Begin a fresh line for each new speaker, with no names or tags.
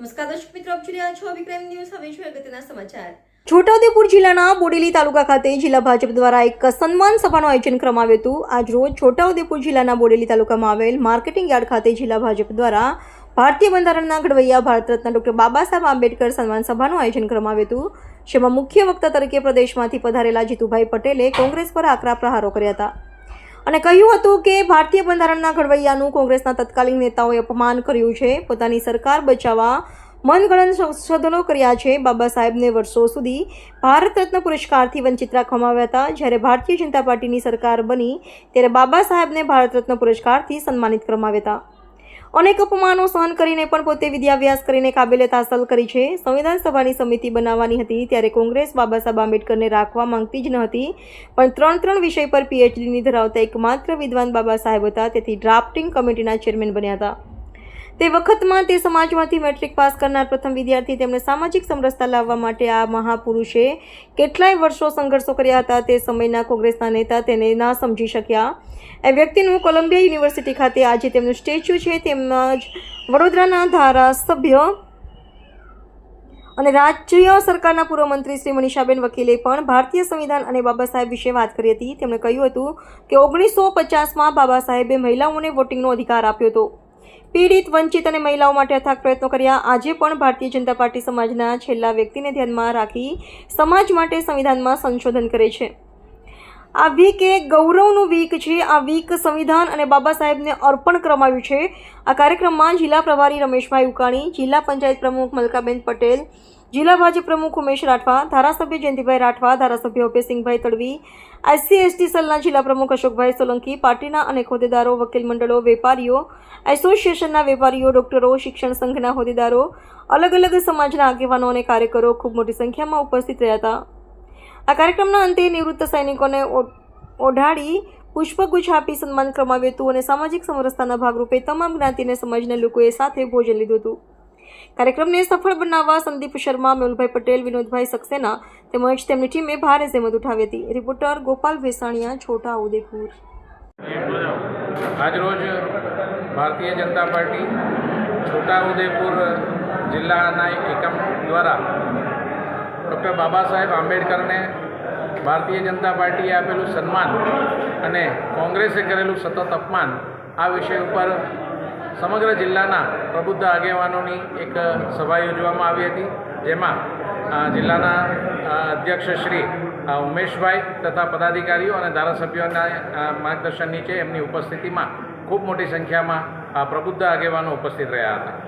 નમસ્કાર દર્શક મિત્રો, આપ જોઈ રહ્યા છો વિક્રમ ન્યૂઝ. હવે જોઈએ અગત્યના સમાચાર.
છોટાઉદેપુર જિલ્લાના બોડેલી તાલુકા ખાતે જિલ્લા ભાજપ દ્વારા એક સન્માન સભાનું આયોજન કરવામાં આવ્યું હતું. આજરોજ છોટાઉદેપુર જિલ્લાના બોડેલી તાલુકામાં આવેલ માર્કેટિંગ યાર્ડ ખાતે જિલ્લા ભાજપ દ્વારા ભારતીય બંધારણના ઘડવૈયા ભારત રત્ન ડોક્ટર બાબા સાહેબ આંબેડકર સન્માન સભાનું આયોજન કરવામાં આવ્યું હતું. જેમાં મુખ્ય વક્તા તરીકે પ્રદેશમાંથી પધારેલા જીતુભાઈ પટેલે કોંગ્રેસ પર આકરા પ્રહારો કર્યા હતા. અને કહ્યું હતું કે ભારતીય બંધારણના ઘડવૈયાનું કોંગ્રેસના તત્કાલીન નેતાઓએ અપમાન કર્યું છે. પોતાની સરકાર બચાવવા મનગણન સંશોધનો કર્યા છે. બાબા સાહેબને વર્ષો સુધી ભારત રત્ન પુરસ્કારથી વંચિત રાખવામાં આવ્યા હતા. જ્યારે ભારતીય જનતા પાર્ટીની સરકાર બની, ત્યારે બાબા સાહેબને ભારત રત્ન પુરસ્કારથી સન્માનિત કરવામાં આવ્યા હતા. અનેક અપમાનો સહન કરીને પણ પોતે વિદ્યાભ્યાસ કરીને કાબેલિયત હાંસલ કરી છે. સંવિધાન સભાની સમિતિ બનાવવાની હતી ત્યારે કોંગ્રેસ બાબા સાહેબ આંબેડકરને રાખવા માંગતી જ ન હતી. પણ ત્રણ ત્રણ વિષય પર પીએચડીની ધરાવતા એકમાત્ર વિદ્વાન બાબા સાહેબ હતા. તેથી ડ્રાફ્ટિંગ કમિટીના ચેરમેન બન્યા હતા. તે વખતમાં તે સમાજમાંથી મેટ્રિક પાસ કરનાર પ્રથમ વિદ્યાર્થી તેમણે સામાજિક સમરસતા લાવવા માટે આ મહાપુરુષે કેટલાય વર્ષો સંઘર્ષો કર્યા હતા. તે સમયના કોંગ્રેસના નેતા તેને ના સમજી શક્યા. એ વ્યક્તિનું કોલંબિયા યુનિવર્સિટી ખાતે આજે તેમનું સ્ટેચ્યુ છે. તેમજ વડોદરાના ધારાસભ્ય અને રાજ્ય સરકારના પૂર્વ મંત્રી શ્રી મનીષાબેન વકીલે પણ ભારતીય સંવિધાન અને બાબા સાહેબ વિશે વાત કરી હતી. તેમણે કહ્યું હતું કે ઓગણીસો પચાસમાં બાબા સાહેબે મહિલાઓને વોટિંગનો અધિકાર આપ્યો હતો. પીડિત, વંચિત અને મહિલાઓ માટે અથાગ પ્રયત્નો કર્યા. આજે પણ ભારતીય જનતા પાર્ટી સમાજના છેલ્લા વ્યક્તિને ધ્યાનમાં રાખી સમાજ માટે સંવિધાનમાં સંશોધન કરે છે. આ વીક એ ગૌરવનું વીક છે. આ વીક સંવિધાન અને બાબા સાહેબને અર્પણ કરવામાં છે. આ કાર્યક્રમમાં જિલ્લા પ્રભારી રમેશભાઈ ઉકાણી, જિલ્લા પંચાયત પ્રમુખ મલકાબેન પટેલ જિલ્લા ભાજપ પ્રમુખ ઉમેશ રાઠવા, ધારાસભ્ય જયંતિભાઈ રાઠવા, ધારાસભ્ય અભયસિંહભાઈ તડવી એસસી એસટી સેલના જિલ્લા પ્રમુખ અશોકભાઈ સોલંકી, પાર્ટીના અનેક હોદ્દેદારો, વકીલ મંડળો, વેપારીઓ, એસોસિએશનના વેપારીઓ, ડોક્ટરો, શિક્ષણ સંઘના હોદ્દેદારો, અલગ અલગ સમાજના આગેવાનો અને કાર્યકરો ખૂબ મોટી સંખ્યામાં ઉપસ્થિત રહ્યા હતા. આ કાર્યક્રમના અંતે નિવૃત્ત સૈનિકોને ઓઢાડી પુષ્પગુચ્છ આપી સન્માન કરવામાં આવ્યું હતું અને સામાજિક સમરસતાના ભાગરૂપે તમામ જ્ઞાતિને સમાજના લોકોએ સાથે ભોજન લીધું હતું. કાર્યક્રમને સફળ બનાવવા સંદીપ શર્મા, મેહુલભાઈ પટેલ, વિનોદભાઈ સક્સેના તેમજ તેમની ટીમે ભારે જહેમત ઉઠાવી હતી. રિપોર્ટર ગોપાલ ભેસાણીયા, છોટા ઉદેપુર.
આજરોજ ભારતીય જનતા પાર્ટી છોટાઉદેપુર જિલ્લાના એકમ દ્વારા ડૉક્ટર બાબા સાહેબ આંબેડકરને ભારતીય જનતા પાર્ટીએ આપેલું સન્માન અને કોંગ્રેસે કરેલું સતત અપમાન આ વિષય ઉપર સમગ્ર જિલ્લાના પ્રબુદ્ધ આગેવાનોની એક સભા યોજવામાં આવી હતી. જેમાં જિલ્લાના અધ્યક્ષ શ્રી ઉમેશભાઈ તથા પદાધિકારીઓ અને ધારાસભ્યોના માર્ગદર્શન નીચે એમની ઉપસ્થિતિમાં ખૂબ મોટી સંખ્યામાં પ્રબુદ્ધ આગેવાનો ઉપસ્થિત રહ્યા હતા.